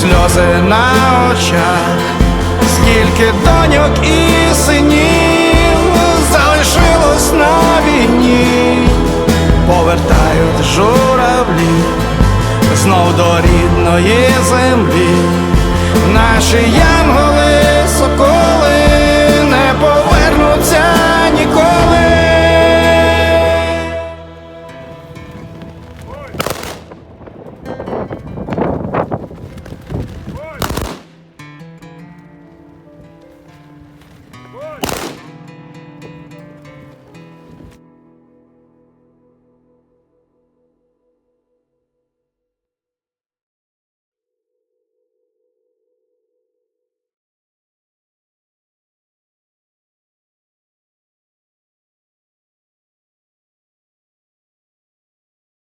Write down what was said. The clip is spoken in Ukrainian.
сльози на очах, скільки доньок і синів залишилось на війні, повертають журавлі знов до рідної землі, наші я